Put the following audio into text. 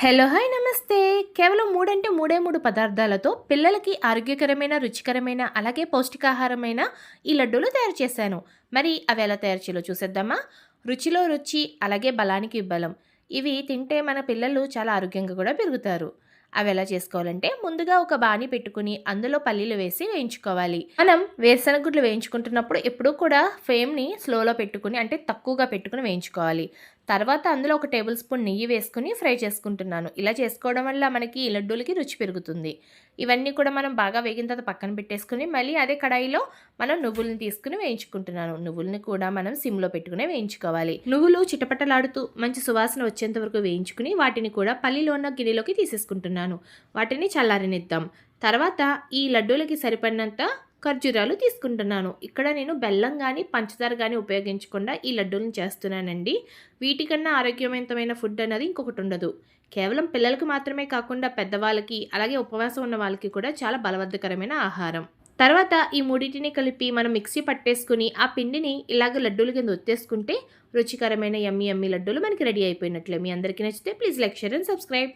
Hello hi నమస్తే. కేవలం మూడంటే మూడే మూడు పదార్థాలతో పిల్లలకి ఆరోగ్యకరమైన రుచికరమైన అలాగే పౌష్టికాహారమైన ఈ లడ్డూలు తయారు చేశాను. మరి అవి ఎలా తయారు చేయాలో చూసేద్దామా? రుచిలో రుచి అలాగే బలానికి బలం. ఇవి తింటే మన పిల్లలు చాలా ఆరోగ్యంగా కూడా పెరుగుతారు. అవి ఎలా చేసుకోవాలంటే ముందుగా ఒక బాణి పెట్టుకుని అందులో పల్లీలు వేసి వేయించుకోవాలి. మనం వేరుశనగ గుడ్లు వేయించుకుంటున్నప్పుడు ఎప్పుడూ కూడా ఫ్లేమ్ని స్లోలో పెట్టుకుని అంటే తక్కువగా పెట్టుకుని వేయించుకోవాలి. తర్వాత అందులో ఒక టేబుల్ స్పూన్ నెయ్యి వేసుకుని ఫ్రై చేసుకుంటున్నాను. ఇలా చేసుకోవడం వల్ల మనకి ఈ లడ్డూలకి రుచి పెరుగుతుంది. ఇవన్నీ కూడా మనం బాగా వేగిన తర్వాత పక్కన పెట్టేసుకుని మళ్ళీ అదే కడాయిలో మనం నువ్వులను తీసుకుని వేయించుకుంటున్నాను. నువ్వులని కూడా మనం సిమ్లో పెట్టుకుని వేయించుకోవాలి. నువ్వులు చిటపటలాడుతూ మంచి సువాసన వచ్చేంత వరకు వేయించుకుని వాటిని కూడా పల్లిలో ఉన్న గిన్నెలోకి తీసేసుకుంటున్నాను. వాటిని చల్లారనిద్దాం. తర్వాత ఈ లడ్డూలకి సరిపడినంత ఖర్జూరాలు తీసుకుంటున్నాను. ఇక్కడ నేను బెల్లం కానీ పంచదార కానీ ఉపయోగించకుండా ఈ లడ్డూలను చేస్తున్నానండి. వీటికన్నా ఆరోగ్యవంతమైన ఫుడ్ అనేది ఇంకొకటి ఉండదు. కేవలం పిల్లలకు మాత్రమే కాకుండా పెద్దవాళ్ళకి అలాగే ఉపవాసం ఉన్న వాళ్ళకి కూడా చాలా బలవద్దకరమైన ఆహారం. తర్వాత ఈ మూడింటిని కలిపి మనం మిక్సీ పట్టేసుకుని ఆ పిండిని ఇలాగ లడ్డూల కింద ఒత్తేసుకుంటే రుచికరమైన ఎమ్మి ఎమ్మి లడ్డూలు మనకి రెడీ అయిపోయినట్లే. మీ అందరికీ నచ్చితే please like share and subscribe.